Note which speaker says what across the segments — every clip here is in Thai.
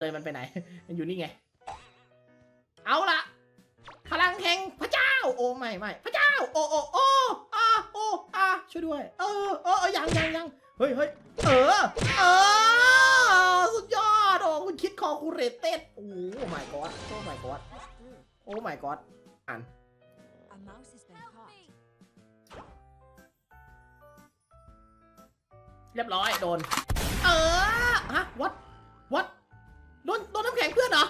Speaker 1: เลยมันไปไหน มันอยู่นี่ไง เอาละพลังแห่งพระเจ้า โอ้ไม่ไม่พระเจ้า โอ้โอ้โอ้อาโอ้อาช่วยด้วย เออเออเออยังยังยังเฮ้ยเฮ้ยเออเออสุดยอดโอ้คุณคิดคอคูเรเต็ดโอ้ my god โอ้ my god โอ้ my god อ่าน
Speaker 2: A mouse has been caught.
Speaker 1: เรียบร้อยโดน เออฮะวัดวัด โดนโดนน้ำแข็งเพื่อนเหรอ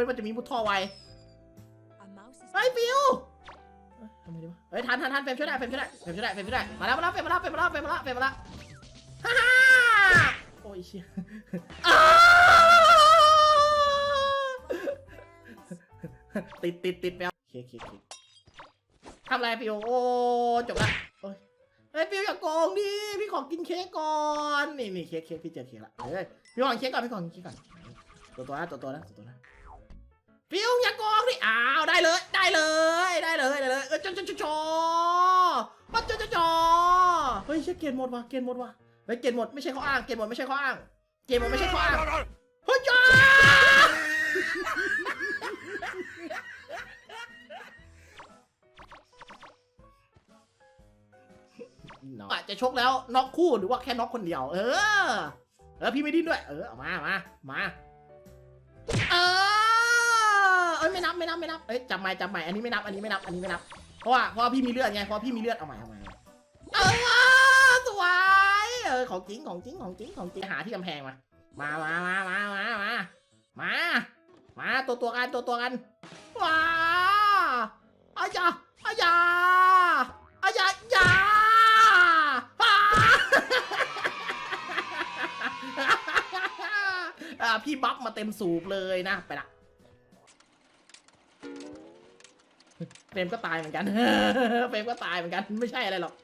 Speaker 1: ว้นมันจะมีมุดท่อไว
Speaker 2: A mouse has
Speaker 1: เฮ้ย
Speaker 2: been
Speaker 1: ฟิวเอ้ยทำไงดีวะเฮ้ยทันทันทันเฟรมช่วยได้เฟรมช่วยได้เฟรมช่วยได้เฟรมช่วยได้มาแล้วมาแล้วเฟรมมาแล้วเฟรมมาแล้วเฟรมมาแล้วเฟรมมาแล้วฮ่าฮ่าโอ้ยเชี่ยอ้าวติดติดติดแมวเคเคเคทำอะไรฟิวโอ้จบละโอ้ยเฮ้ยฟิวอย่าโกงดิพี่ขอกินเค้กก่อนนี่นี่เค้กเค้กพี่เจอเค้กละเฮ้ยพี่ขอกินเค้กก่อนพี่ขอกินเค้กก่อนตัวตัวนะตัวตัวนะตัวตัวนะ ฟิวอย่าโกองดิอ้าวได้เลย ได้เลยได้เลยได้เลยเออจอจอจอจอมาจอจอจอเฮ้ยใช่เกณฑ์หมดว่ะเกณฑ์หมดว่ะเฮ้ยเกณฑ์หมดไม่ใช่ข้ออ้างเกณฑ์หมดไม่ใช่ข้ออ้างเกณฑ์หมดไม่ใช่ข้ออ้างเฮ้ยจ้าอาจจะชกแล้วน็อกคู่หรือว่าแค่น็อกคนเดียว เออ เออพี่ไม่ดิ้นด้วย เออเอามามามา เออเอ้ย ไม่นับไม่นับไม่นับเอ้ยจำใหม่จำใหม่อันนี้ไม่นับอันนี้ไม่นับอันนี้ไม่นับเพราะว่าเพราะว่าพี่มีเลือดไงเพราะว่าพี่มีเลือดเอาใหม่เอาใหม่เออสวยเออของจริงของจริงของจริงของจริงหาที่กำแพงมามามามามามามามามาตัวตัวกันตัวตัวกันว้าอายาอายาอายายาอ้าอ่าพี่บัฟมาเต็มสูบเลยนะไปละ เฟรมก็ตายเหมือนกัน เฟรมก็ตายเหมือนกัน ไม่ใช่อะไรหรอก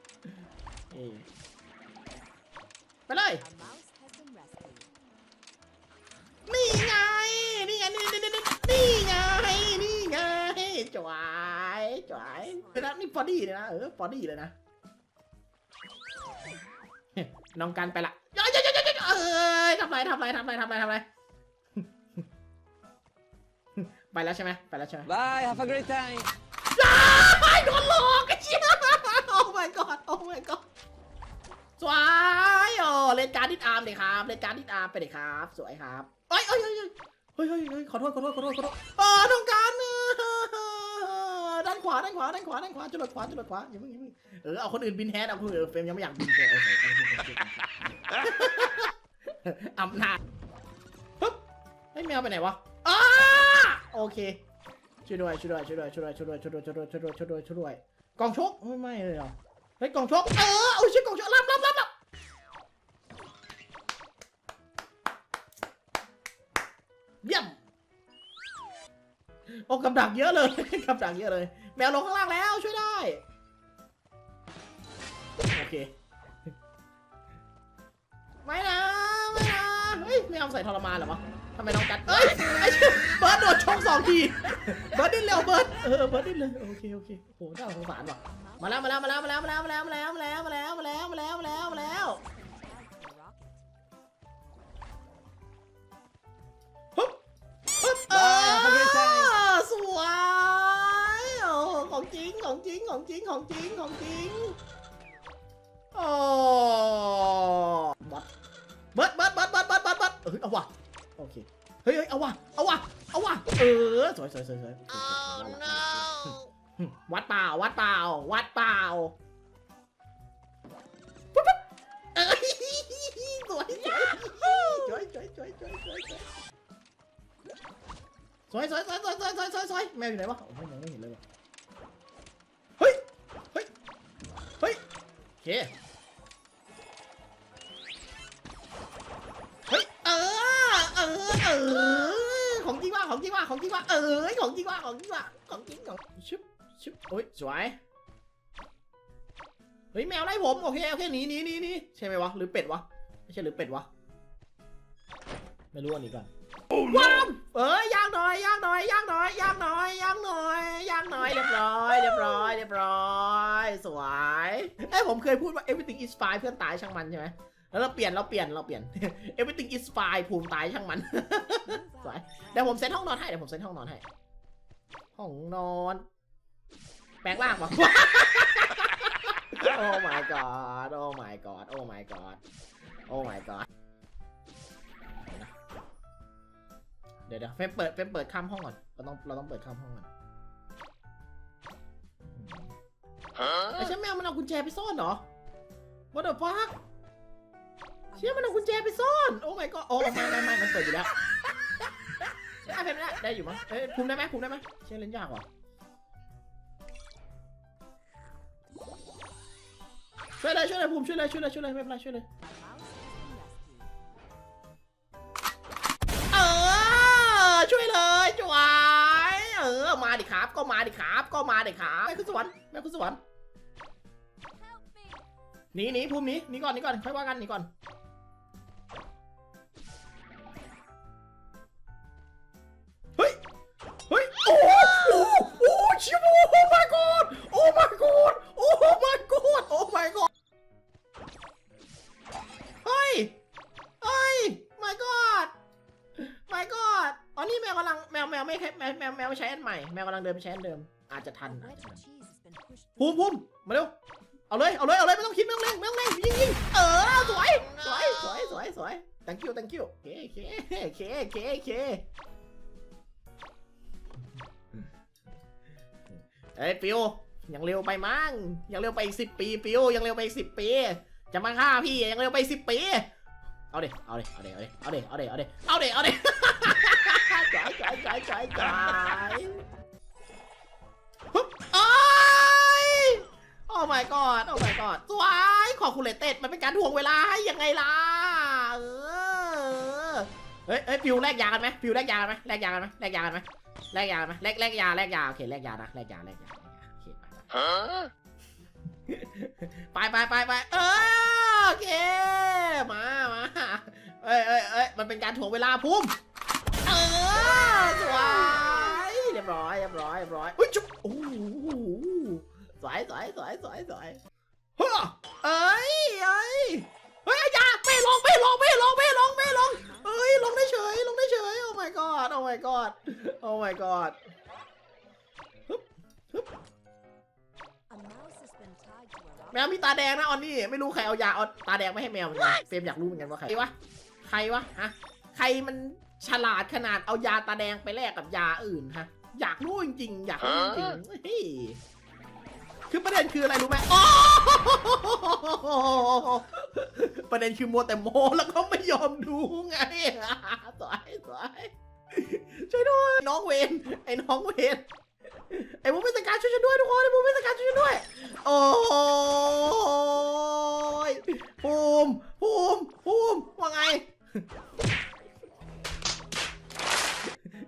Speaker 1: ไปเลย นี่ไง นี่ไง นี่นี่นี่นี่ไง นี่ไงจวายจวายเป็นะนี่ฟอดี้เลยนะ เออ ฟอดี้เลยนะ น้องกันไปละย้อยย้อยย้อยย้อยเอ้ยทำไรทำไรทำไรทำไรทำไรไปแล้วใช่ไหมไปแล้วใช่ไหม
Speaker 3: Bye, have a great time.
Speaker 1: ไอ้โดนหลอกไอ้เชี่ยโอ้ my god โอ้ my god สวยโอ้เล่นการดิดอาร์มเลยครับเล่นการดิดอาร์มไปเลยครับ สวยครับเอ้ยเอ้ยเอ้ยเฮ้ยเฮ้ยเฮ้ยขอโทษขอโทษขอโทษขอโทษอ๋อต้องการเออด้านขวาด้านขวาด้านขวาด้านขวาจุดขวาจุดขวาอย่าเพิ่งอย่าเพิ่งเออเอาคนอื่นบินแฮนเอาคนอื่นเฟรมยังไม่อยากบินเลยเออใส่ใส่ใส่ใส่ใส่อำนาจปึ๊บไอ้ยแมวไปไหนวะอ้าโอเค ช่วยด้วยช่วยด้วยช่วยด้วยช่วยด้วยช่วยด้วยช่วยด้วยช่วยด้วยช่วยด้วยช่วยด้วยช่วยด้วยกองชกไม่ไม่เลยเหรอเฮ้ยกองชกเออเอาชื่อกองชกรับรับรับรับเยี่ยมโอ้กับดักเยอะเลยกับดักเยอะเลย แมวลงข้างล่างแล้วช่วยได้โอเคไม่นะ ไม่เอาใส่ทรมานเหรอวะทำไมน้องกัดเอ้ยไอ้เชี่ยเบิร์ดโดดชกสองที เบิร์ดดิ้นเร็วเบิร์ดเออเบิร์ดดิ้นเลยโอเคโอเคโอ้โหน่าสงสารว่ะ
Speaker 2: A mouse
Speaker 1: มาแล้วมาแล้วมาแล้วมาแล้วมาแล้วมาแล้วมาแล้วมาแล้วมาแล้วมาแล้วมาแล้วมาแล้วมาแล้ว
Speaker 2: has tagged the rocket.
Speaker 1: ฮึบฮึบเอ
Speaker 3: Bye, have a great
Speaker 1: อ
Speaker 3: time.
Speaker 1: สวยโอ้ของจริงของจริงของจริงของจริงของจริง เออเอาว่ะโอเคเฮ้ยเเอาว่ะเอาว่ะเอาว่ะเออสวยสวยสวยสวยวัดเปล่าวัดเปล่าวัดเปล่าเอ้ยสวยสวยสวยสวยสวยสวยสวยสวยสวยสวยสวยแมวอยู่ไหนวะไม่ไม่เห็นเลยเฮ้ยเฮ้ยเฮ้ยโอเค ว่ะของจริงว่ะของจริงว่ะเออของจริงว่ะของจริงว่ะของจริงของชึบชึบโอ้ยสวยเฮ้ยแมวไล่ผมโอเคโอเคหนีหนีหนีหนีใช่ไหมวะหรือเป็ดวะไม่ใช่หรือเป็ดวะไม่รู้อันนี้ก่อนว้าวเอ้ยย่างหน่อยย่างหน่อยย่างหน่อยย่างหน่อยย่างหน่อยย่างหน่อยเรียบร้อยเรียบร้อยเรียบร้อยสวยเอ้ยผมเคยพูดว่า everything is fine เพื่อนตายช่างมันใช่ไหม แล้วเราเปลี่ยนเราเปลี่ยนเราเปลี่ยน everything is fine ภูมิตายช่างมัน
Speaker 2: Move
Speaker 1: Sorry.
Speaker 2: on.
Speaker 1: เดี๋ยวผมเซ็ตห้องนอนให้เดี๋ยวผมเซ็ตห้องนอนให้ ห้องนอน แปลงร่างปะโอ้ my god โอ้ my god โอ้ my god โอ้ my god เดี๋ยวเดี๋ยวเฟมเปิดเฟมเปิดข้ามห้องก่อนเราต้องเราต้องเปิดข้ามห้องก่อนไอ้เชี่ยแมวมันเอากุญแจไปซ่อนเหรอ What the fuck
Speaker 2: A
Speaker 1: เชี่ยมันเอากุญแจไปซ่อน โอ้ my god โอ้ไม่ไม่ไม่มันเปิดอยู่แล้วได้เพนได้ได้อยู่มั้งเอ้ยภูมิได้ไหมภูมิได้ไหมเชี่ยเล่นยากว่ะช่วยเลยช่วยเลยภูมิช่วยเลยช่วยเลยช่วยเลยไม่เป็นไรช่วยเลยเออช่วยเลยจวยเออมาดิครับ ก็มาดิครับ ก็มาดิครับแม่คุณสวรรค์แม่คุณสวรรค์หนีหนีภูมิหนีหนีก่อนหนีก่อนค่อยว่ากันหนีก่อน แมวกำลังเดินไปใช้อันเดิม อาจจะทัน
Speaker 2: A
Speaker 1: อาจ
Speaker 2: wedge
Speaker 1: จะทัน
Speaker 2: of cheese has been pushed
Speaker 1: ภูมิ
Speaker 2: through.
Speaker 1: ภูมิมาเร็ว เอาเลย เอาเลย เอาเลย ไม่ต้องคิด ไม่ต้องเร่งไม่ต้องเร่งยิงยิงเออ สวย สวย สวย สวย สวย thank you thank you โอเคโอเคโอเคโอเคโอเคเอ้ยปิวยังเร็วไปมั้ง ยังเร็วไปอีกสิบปีปิวยังเร็วไปอีกสิบปี จะมาฆ่าพี่ยังเร็วไปสิบปี เอาเด็เอาเด็เอาเด็เอาเด็เอาเด็เอาเด็เอาเด็เอาเด็เอาเด็จ่ายจ่ายจ่ายจ่ายจ่าย อ้ my god โอ้ my god สวยขอคุณเลเต็ดมันเป็นการถ่วงเวลาให้ยังไงล่ะ เออ เฮ้ยเฮ้ยฟิวแลกยากันไหมฟิวแลกยากันไหมแลกยากันไหมแลกยากันไหมแลกยากันไหมแลกแลกยาแลกยาโอเคแลกยานะแลกยาแลกยาแลกยาโอเคไปไปไปไปไปเออโอเคมามาเอ้ยเอ้ยเอ้ยมันเป็นการถ่วงเวลาพุ่มเออสวยเรียบร้อยเรียบร้อยเรียบร้อยอุ้ยจุ๊บโอ้โห สวยสวยสวยสวยสวยเฮ้อเอ้ยเอ้ยเฮ้ยอย่าไม่ลงไม่ลงไม่ลงไม่ลงไม่ลงเอ้ยลงได้เฉยลงได้เฉยโอ้ my god โอ้ my god โอ้ my god
Speaker 2: A mouse has been tied to a rock.
Speaker 1: แมวมีตาแดงนะออนนี่ไม่รู้ใครเอายาเอาตาแดงไม่ให้แมวเหมือนกันเฟรมอยากรู้เหมือนกันว่าใครวะใครวะฮะใครมันฉลาดขนาดเอายาตาแดงไปแลกกับยาอื่นฮะอยากรู้จริงๆอยากรู้จริงๆเฮ้ย คือประเด็นคืออะไรรู้ไหมโอ้ประเด็นคือมัวแต่โมแล้วก็ไม่ยอมดูไงสวยสวยช่วยด้วยน้องเวนไอ้น้องเวนไอ้ผู้พิจารช่วยฉันด้วยทุกคนไอ้ผู้พิจารช่วยฉันด้วย โอ้ยภูมิภูมิภูมิว่าไง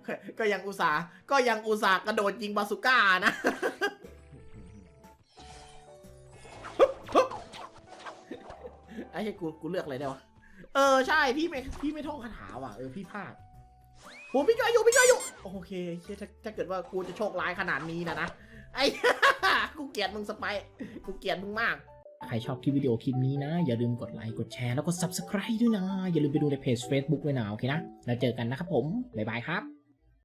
Speaker 1: ก็ก็ยังอุตส่าห์ก็ยังอุตส่าห์กระโดดยิงบาสุก้านะ ไอ้เหี้ยกูกูเลือกอะไรได้วะ เออใช่พี่ไม่พี่ไม่ท่องคาถาว่ะเออพี่พลาดโหพี่จอยอยู่พี่จอยอยู่โอเคเชี่ยถ้าถ้าเกิดว่ากูจะโชคร้ายขนาดนี้นะนะไอ้กูเกลียดมึงสไปกูเกลียดมึงมากใครชอบคลิปวิดีโอคลิปนี้นะ อย่าลืมกดไลค์กดแชร์แล้วก็ subscribe ด้วยนะ อย่าลืมไปดูในเพจ Facebook ด้วยนะโอเคนะ แล้วเจอกันนะครับผม บ๊ายบายครับ